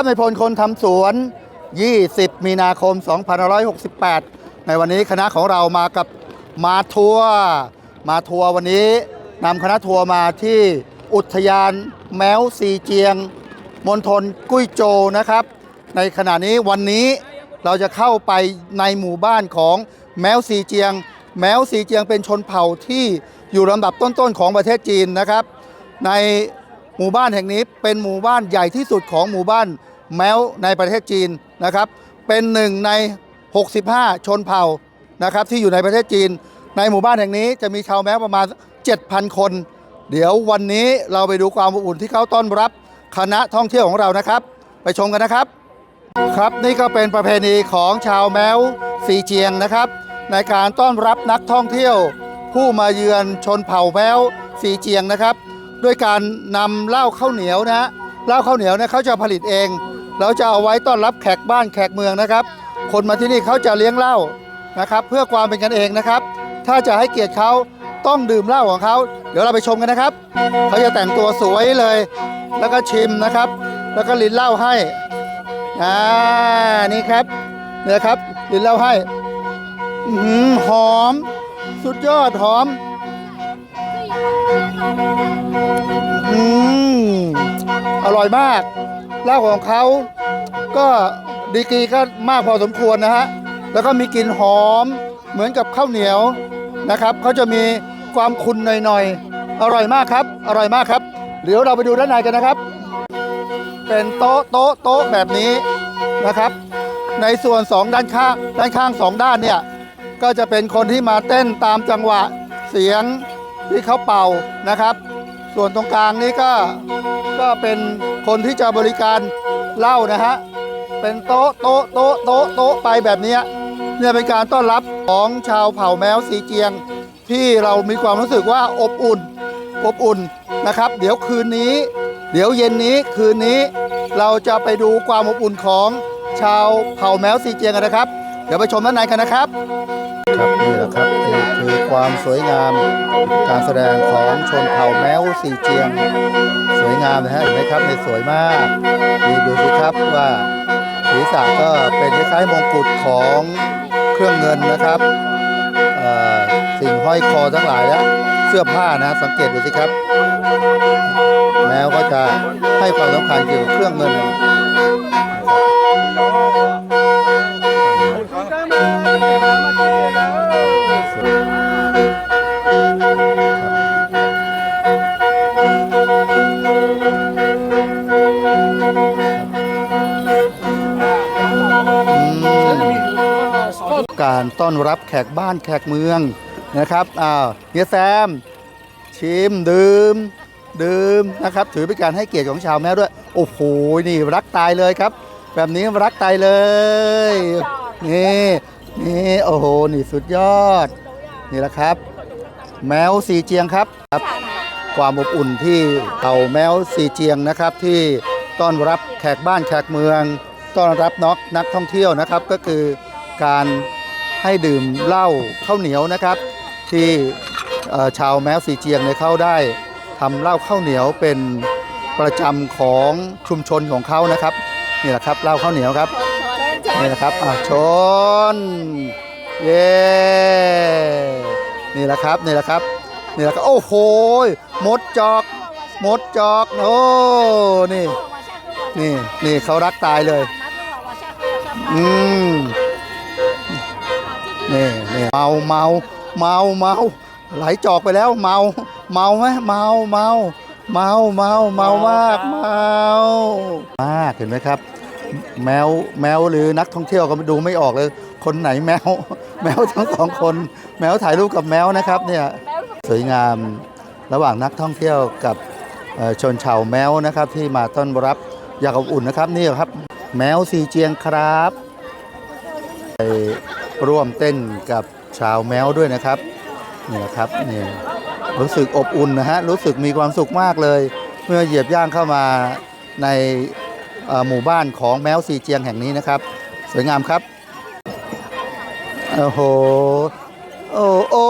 ครับในพลคนทำสวน 20 มีนาคม 2568 ในวันนี้คณะของเรามากับมาทัวร์มาทัวร์วันนี้นำคณะทัวร์มาที่อุทยานแมวซีเจียงมณฑลกุ้ยโจวนะครับ ในขณะนี้วันนี้เราจะเข้าไปในหมู่บ้านของแมวซีเจียง แมวซีเจียงเป็นชนเผ่าที่อยู่ลำดับต้นๆของประเทศจีนนะครับ ในหมู่บ้านแห่งนี้เป็นหมู่บ้านใหญ่ที่สุดของหมู่บ้าน แม้วในประเทศจีนนะครับ เป็นหนึ่งใน 65 ชนเผ่านะครับที่อยู่ในประเทศจีน ในหมู่บ้านแห่งนี้จะมีชาวแม้วประมาณ 7,000 คน เดี๋ยววันนี้เราไปดูความอบอุ่นที่เขาต้อนรับคณะท่องเที่ยวของเรานะครับ ไปชมกันนะครับ ครับนี่ก็เป็นประเพณีของชาวแม้วซีเจียงนะครับ ในการต้อนรับนักท่องเที่ยว ผู้มาเยือนชนเผ่าแม้วซีเจียงนะครับ ด้วยการนำเหล้าข้าวเหนียวนะฮะ เหล้าข้าวเหนียวเนี่ยเขาจะผลิตเองแล้วจะเอาไว้ต้อนรับแขกบ้านแขกเมืองนะครับ คนมาที่นี่เขาจะเลี้ยงเหล้านะครับ เพื่อความเป็นกันเองนะครับ ถ้าจะให้เกียรติเขาต้องดื่มเหล้าของเขา เดี๋ยวเราไปชมกันนะครับ เขาจะแต่งตัวสวยเลย แล้วก็ชิมนะครับ แล้วก็ลินเหล้าให้อ่านี่ครับเนี่ยครับลินเหล้าให้อื้อหือหอม สุดยอดหอมอืม อร่อยมากเหล้าของเขาก็ดีกรีก็มากพอสมควรนะฮะ แล้วก็มีกลิ่นหอมเหมือนกับข้าวเหนียวนะครับเขาจะมีความคุณหน่อยๆ อร่อยมากครับ อร่อยมากครับ เดี๋ยวเราไปดูด้านในกันนะครับ เป็นโต๊ะโต๊ะโต๊ะแบบนี้นะครับ ในส่วนสองด้านข้างด้านข้างสองด้านเนี่ย ก็จะเป็นคนที่มาเต้นตามจังหวะเสียงที่เขาเป่านะครับ ส่วนตรงกลางนี้ก็ก็เป็นคนที่จะบริการเหล้านะฮะเป็นโต๊ะโต๊ะโต๊ะโต๊ะโต๊ะไปแบบนี้เนี่ยเป็นการต้อนรับของชาวเผ่าแมวสีเจียง ที่เรามีความรู้สึกว่าอบอุ่นอบอุ่นนะครับ เดี๋ยวคืนนี้ เดี๋ยวเย็นนี้คืนนี้เราจะไปดูความอบอุ่นของชาวเผ่าแมวสีเจียงกันนะครับ เดี๋ยวไปชมด้านในกันนะครับ ครับนี่แหละครับ ความสวยงาม การแสดงของชนเผ่าแมวสีเจียง สวยงามนะฮะเห็นไหมครับในสวยมากนี่ดูสิครับว่าศีรษะก็เป็นคล้ายๆมงกุฎของเครื่องเงินนะครับสิ่งห้อยคอทั้งหลายและเสื้อผ้านะสังเกตดูสิครับ แมวก็จะให้ความสำคัญเกี่ยวกับเครื่องเงิน การต้อนรับแขกบ้านแขกเมืองนะครับอ้าวเฮียแซม ชิมดื่มดื่มนะครับ ถือเป็นการให้เกียรติของชาวแม้วด้วย โอ้โหนี่รักตายเลยครับ แบบนี้รักตายเลย นี่นี่โอ้โหนี่สุดยอด นี่แหละครับ แมวสีเจียงครับครับ ความอบอุ่นที่เต่าแมวสีเจียงนะครับ ที่ต้อนรับแขกบ้านแขกเมือง ต้อนรับนักนักท่องเที่ยวนะครับ ก็คือการ ให้ดื่มเหล้าข้าวเหนียวนะครับ ที่ชาวแมวสีเจียงเนี่ยเขาได้ทำเหล้าข้าวเหนียวเป็นประจำของชุมชนของเขานะครับนี่แหละครับเหล้าข้าวเหนียวครับนี่แหละครับอะชนเย้นี่แหละครับนี่แหละครับนี่แหละครับโอ้โหมดจอกมดจอกโอ้นี่นี่นี่เขารักตายเลย อืม นี่นี่เมาเมาเมาเมาไหลจอกไปแล้วเมา เมาไหมเมาเมาเมาเมาเมามากเมามากเห็นไหมครับ แมวแมวหรือนักท่องเที่ยวก็ดูไม่ออกเลย คนไหนแมว แมวทั้งสองคน แมวถ่ายรูปกับแมวนะครับเนี่ยสวยงามระหว่างนักท่องเที่ยวกับเอ่อชนชาวแมวนะครับ ที่มาต้อนรับอย่างอบอุ่นนะครับนี่ครับ แมวสีเจียงครับไป ร่วมเต้นกับชาวแมวด้วยนะครับนี่นะครับนี่รู้สึกอบอุ่นนะฮะรู้สึกมีความสุขมากเลย เมื่อเหยียบย่างเข้ามาในหมู่บ้านของแมวสีเจียงแห่งนี้นะครับ สวยงามครับโอ้โหโอ้โอ้